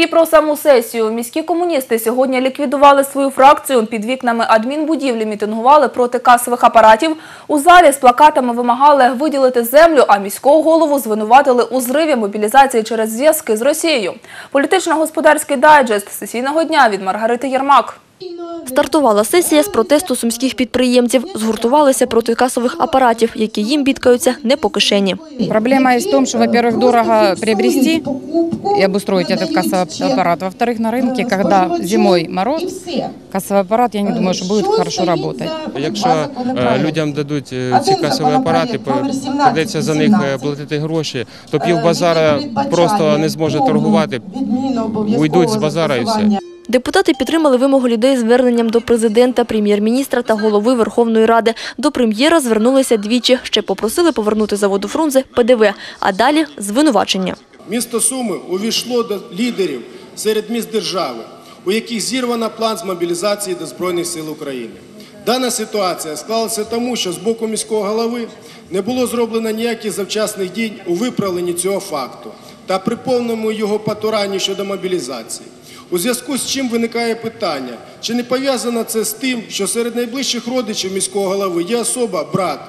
І про саму сесію. Міські комуністи сьогодні ліквідували свою фракцію. Під вікнами адмінбудівлі мітингували проти касових апаратів. У залі з плакатами вимагали виділити землю, а міського голову звинуватили у зриві мобілізації через зв'язки з Росією. Політично-господарський дайджест сесійного дня від Маргарити Єрмак. Стартувала сесія з протесту сумських підприємців. Згуртувалися проти касових апаратів, які їм бідкаються не по кишені. Проблема есть в том, что, во-первых, дорого приобрести и обустроить этот кассовый аппарат. Во-вторых, на рынке, когда зимой мороз, кассовый аппарат, я не думаю, что будет хорошо работать. Якщо е, людям дадуть е, ці касові апарати, по- прийдеться за них е, платити гроші, то пів базара просто не зможе торгувати, уйдуть з базара і все. Депутати підтримали вимогу людей зверненням до президента, прем'єр-міністра та голови Верховної Ради. До прем'єра звернулися двічі. Ще попросили повернути заводу Фрунзе ПДВ, а далі звинувачення. Місто Суми увійшло до лідерів серед міст держави, у яких зірвано план з мобілізації до Збройних сил України. Дана ситуація склалася тому, що з боку міського голови не було зроблено ніяких завчасних дій у виправленні цього факту та при повному його потуранні щодо мобілізації. У зв'язку з чим виникає питання, чи не пов'язано це з тим, що серед найближчих родичів міського голови є особа, брат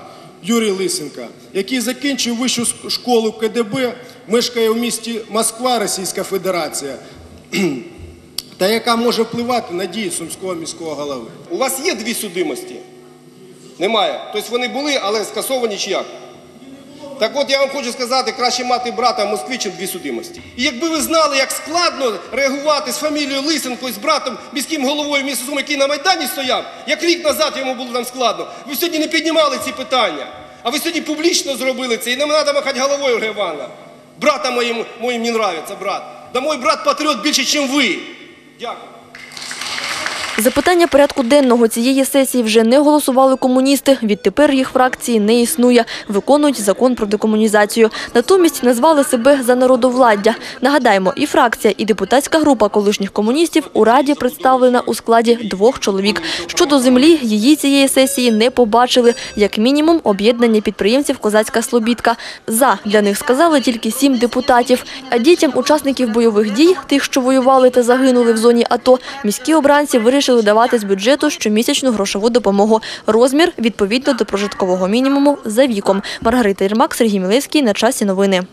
Юрій Лисенка, який закінчив вищу школу КДБ, мешкає у місті Москва, Російська Федерація, та яка може впливати на дії сумського міського голови. У вас є дві судимості? Немає. Тобто вони були, але скасовані чи як? Так от я вам хочу сказати, краще мати брата в Москві, чим дві судимості. І якби ви знали, як складно реагувати з фамілією Лисенко і з братом міським головою міста Суми, який на Майдані стояв, як рік назад йому було там складно, ви сьогодні не піднімали ці питання. А ви сьогодні публічно зробили це, і не треба махати головою, Івановна. Брата моїм, моїм не нравиться, брат. Да мой брат патріот більше, ніж ви. Дякую. Запитання порядку денного цієї сесії вже не голосували комуністи. Відтепер їх фракції не існує. Виконують закон про декомунізацію. Натомість назвали себе за народовладдя. Нагадаємо, і фракція, і депутатська група колишніх комуністів у Раді представлена у складі двох чоловік. Щодо землі, її цієї сесії не побачили. Як мінімум, об'єднання підприємців «Козацька Слобідка». За для них сказали тільки сім депутатів. А дітям учасників бойових дій, тих, що воювали та загинули в зоні АТО, міські обранці вирішили давати з бюджету щомісячну грошову допомогу. Розмір відповідно до прожиткового мінімуму за віком. Маргарита Єрмак, Сергій Мілевський. На часі новини.